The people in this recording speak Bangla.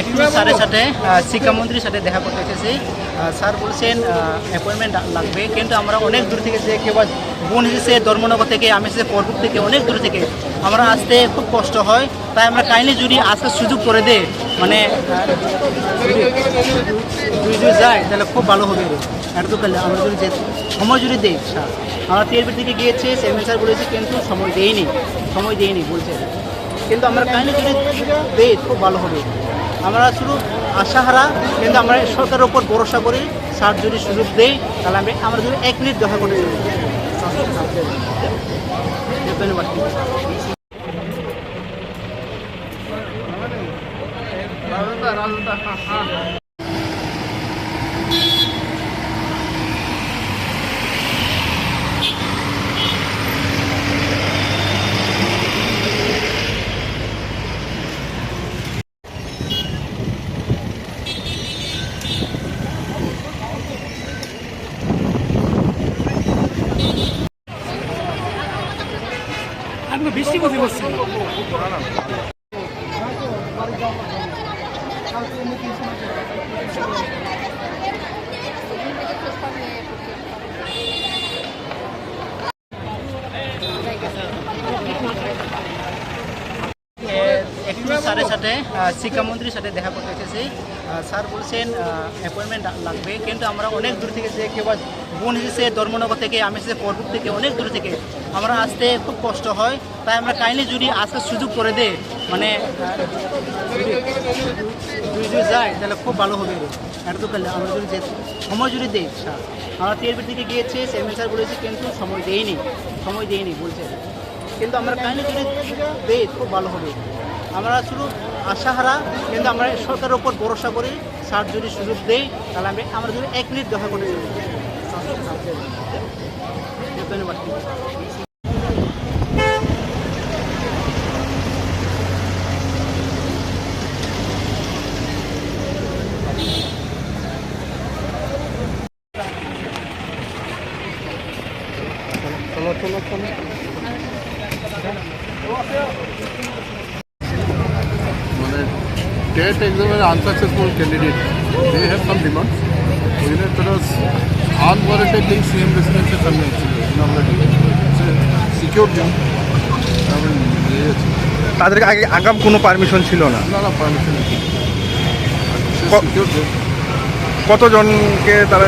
একটু স্যারের সাথে শিক্ষামন্ত্রীর সাথে দেখা করতে এসেছি। স্যার বলছেন অ্যাপয়েন্টমেন্ট লাগবে, কিন্তু আমরা অনেক দূর থেকে যে কেউ বোন এসেছে ধর্মনগর থেকে, আমি এসেছি পরপুর থেকে, অনেক দূর থেকে। আমরা আসতে খুব কষ্ট হয়, তাই আমরা কাইন্ডলি যদি আজকে সুযোগ করে দে মানে যায়, তাহলে খুব ভালো হবে। এটা তো আমরা যদি সময় যদি দেই, স্যার। আমরা টিআরপি থেকে গিয়েছে সেভেন স্যার বলেছি, কিন্তু সময় দেয়নি সময় দেয়নি বলছে। কিন্তু আমরা কাহিনি যদি দেই, খুব ভালো হবে। আমরা শুধু আশাহারা, কিন্তু আমরা সরকারের ওপর ভরসা করি, স্যার যদি সুযোগ দেই তাহলে আমি আমরা যদি এক মিনিট দেখা করে রাজা হ্যাঁ আজকে বৃষ্টি কোথায় একটু স্যারের সাথে শিক্ষামন্ত্রীর সাথে দেখা করতে এসেছি। স্যার বলছেন অ্যাপয়েন্টমেন্ট লাগবে, কিন্তু আমরা অনেক দূর থেকে যে কেউ বোন এসেছে ধর্মনগর থেকে, আমি এসেছি পরপুর থেকে অনেক দূর থেকে, আমরা আসতে খুব কষ্ট হয়, তাই আমরা কাইন্ডলি যদি আসার সুযোগ করে দে মানে যদি যায়, তাহলে খুব ভালো হবে। এটা তো আমরা যদি সময় যদি দেই আমরা টিএরপি দিকে গিয়েছে সেভেন স্যার বলেছি, কিন্তু সময় দেয়নি সময় দেয়নি বলছে। কিন্তু আমরা কাহিনী যদি দেই, খুব ভালো হবে। আমরা শুধু আশাহারা, কিন্তু আমরা সরকারের ওপর ভরসা করি, স্যার যদি সুযোগ দেই তাহলে আমি আমরা যদি এক মিনিট দেখা করে ধন্যবাদ। মানে টেট এক্সামের unsuccessful candidate they have some demand ওইখানে তারা আনওয়ারেন্টেড লিঙ্ক সিএম রেসিডেন্সের সামনে ছিল আমরা সিকিউর আমরা তাদের আগে আগাম কোনো পারমিশন ছিল না? না না পারমিশন কতজনকে তারা